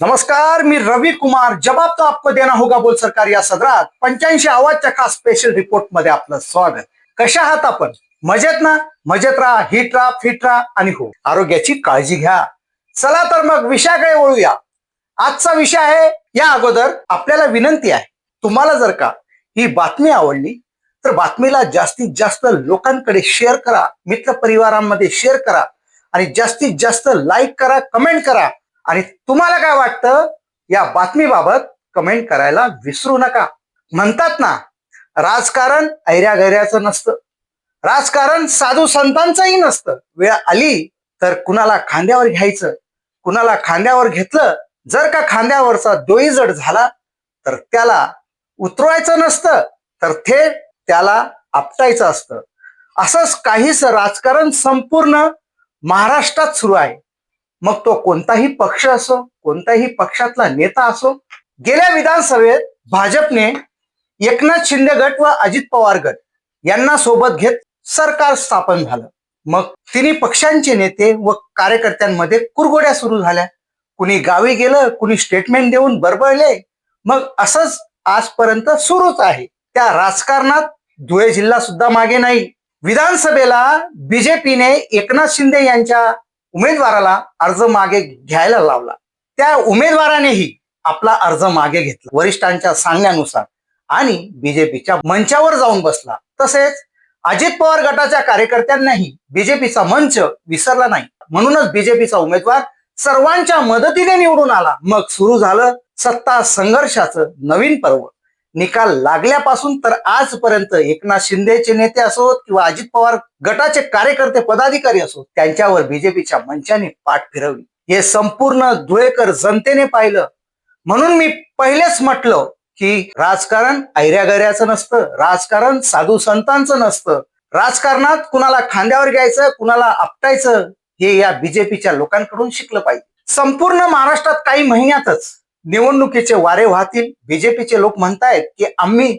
नमस्कार मी रवि कुमार. जबाब तो आपको देना होगा बोल सरकार या सदरात. पंच्याऐंशी आवाजच्या खास स्पेशल रिपोर्टमध्ये आपलं स्वागत. कशा आहात आपण? मजेत ना? मजेत राहा हिट राहा फिट राहा आणि हो. आरोग्याची काळजी घ्या. चला तर मग विषयाकडे वळूया. आजचा विषय आहे या अगोदर आपल्याला विनंती आहे. तुम्हाला जर का ही बातमी आवडली तर बातमीला जास्तीत जास्त लोकांकडे शेअर करा मित्र परिवारांमध्ये शेअर करा आणि जास्तीत जास्त लाईक करा कमेंट करा. आणि तुम्हाला काय वाटतं? या बातमीबाबत कमेंट करायला विसरू नका. म्हणतात ना राजकारण ऐऱ्या गैऱ्याचं नसतं. राजकारण साधू संतांचंही नसतं. वेळ आली तर कुणाला खांद्यावर घ्यायचं? कुणाला खांद्यावर घेतलं? जर का खांद्यावरचा दोई जड झाला तर त्याला उतरवायचं नसतं. तर थेट त्याला आपटायचं असतं. असंच काहीच राजकारण संपूर्ण महाराष्ट्रात सुरू आहे. मग तो कोणताही पक्ष असो कोणताही पक्षातला नेता असो गेल्या विधानसभेत भाजपने एकनाथ शिंदे गट व अजित पवार गट यांना सोबत घेत सरकार स्थापन झालं. मग तिन्ही पक्षांचे नेते व कार्यकर्त्यांमध्ये कुरगोड्या सुरू झाल्या. कुणी गावी गेलं कुणी स्टेटमेंट देऊन बरबळले. मग असंच आजपर्यंत सुरूच आहे. त्या राजकारणात धुळे जिल्हा सुद्धा मागे नाही. विधानसभेला बीजेपीने एकनाथ शिंदे यांच्या उमेदवाराला अर्ज मागे घ्यायला लावला. त्या उमेदवारानेही आपला अर्ज मागे घेतला. वरिष्ठांच्या सांगण्यानुसार. आणि बीजेपीच्या मंचावर जाऊन बसला. तसेच अजित पवार गटाच्या कार्यकर्त्यांनाही बीजेपीचा मंच विसरला नाही. म्हणूनच बीजेपीचा उमेदवार सर्वांच्या मदतीने निवडून आला. मग सुरू झालं सत्ता संघर्षाचं नवीन पर्व. निकाल लागल्यापासून तर आजपर्यंत एकनाथ शिंदेचे नेते असोत किंवा अजित पवार गटाचे कार्यकर्ते पदाधिकारी असोत त्यांच्यावर बीजेपीच्या मंचाने पाठ फिरवली. हे संपूर्ण धुळेकर जनतेने पाहिलं. म्हणून मी पहिलेच म्हटलं की राजकारण ऐऱ्यागऱ्याचं नसतं राजकारण साधू संतांचं नसतं. राजकारणात कुणाला खांद्यावर घ्यायचं कुणाला आपटायचं हे या बीजेपीच्या लोकांकडून शिकलं पाहिजे. संपूर्ण महाराष्ट्रात काही महिन्यातच निवडणुकीचे वारे वाहतील. बीजेपीचे लोक म्हणतायत की आम्ही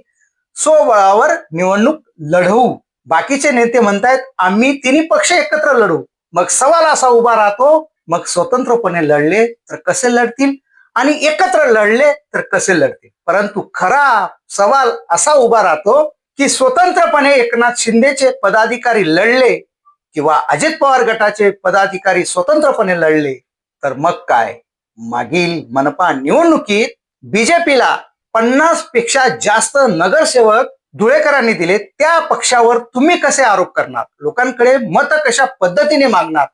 स्वबळावर निवडणूक लढवू. बाकीचे नेते म्हणतायत आम्ही तिन्ही पक्ष एकत्र लढवू मग सवाल असा उभा राहतो मग स्वतंत्रपणे लढले तर कसे लढतील? आणि एकत्र लढले तर कसे लढतील? परंतु खरा सवाल असा उभा राहतो की स्वतंत्रपणे एकनाथ शिंदेचे पदाधिकारी लढले किंवा अजित पवार गटाचे पदाधिकारी स्वतंत्रपणे लढले तर मग काय? मागील मनपा निवडणुकीत बीजेपीला पन्नासपेक्षा जास्त नगरसेवक धुळेकरांनी दिले. त्या पक्षावर तुम्ही कसे आरोप करणार? लोकांकडे मत कशा पद्धतीने मागणार?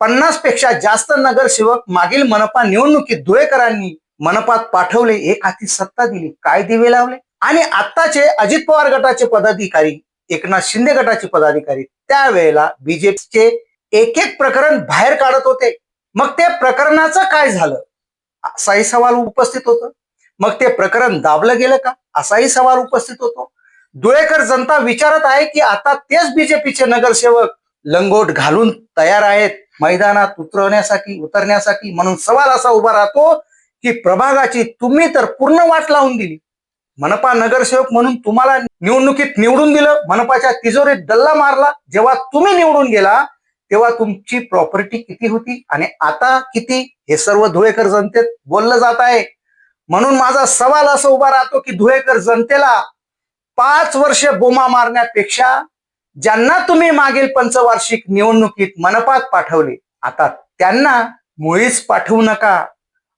पन्नासपेक्षा जास्त नगरसेवक मागील मनपा निवडणुकीत धुळेकरांनी मनपात पाठवले. एक हाती सत्ता दिली. काय दिवे लावले? आणि आत्ताचे अजित पवार गटाचे पदाधिकारी एकनाथ शिंदे गटाचे पदाधिकारी त्यावेळेला बीजेपीचे एक एक प्रकरण बाहेर काढत होते. मग ते प्रकरणाचं काय झालं? असाही सवाल उपस्थित होतो. मग ते प्रकरण दाबलं गेलं का? असाही सवाल उपस्थित होतो. धुळेकर जनता विचारत आहे की आता तेच बीजेपीचे नगरसेवक लंगोट घालून तयार आहेत मैदानात उतरवण्यासाठी उतरण्यासाठी म्हणून सवाल असा उभा राहतो की प्रभागाची तुम्ही तर पूर्ण वाट लावून दिली. मनपा नगरसेवक म्हणून तुम्हाला निवडणुकीत निवडून दिलं मनपाच्या तिजोरीत डल्ला मारला जेव्हा तुम्ही निवडून गेला तेव्हा तुमची प्रॉपर्टी किती होती आणि आता किती? हे सर्व धुळेकर जनतेत बोललं जात आहे. म्हणून माझा सवाल असा उभा राहतो की धुळेकर जनतेला पाच वर्ष बोमा मारण्यापेक्षा ज्यांना तुम्ही मागील पंचवार्षिक निवडणुकीत मनपात पाठवले आता त्यांना मुळीच पाठवू नका.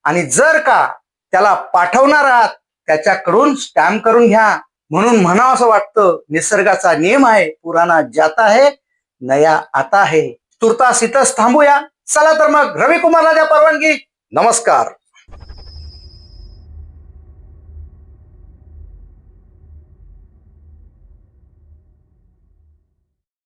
आणि जर का त्याला पाठवणार आहात त्याच्याकडून स्टॅम्प करून घ्या. म्हणून म्हणावं असं वाटतं निसर्गाचा नियम आहे पुराणा जाता है नया आता है. तुर्तास इथंच थांबूया. चला तर मग रवी कुमारला द्या परवानगी. नमस्कार.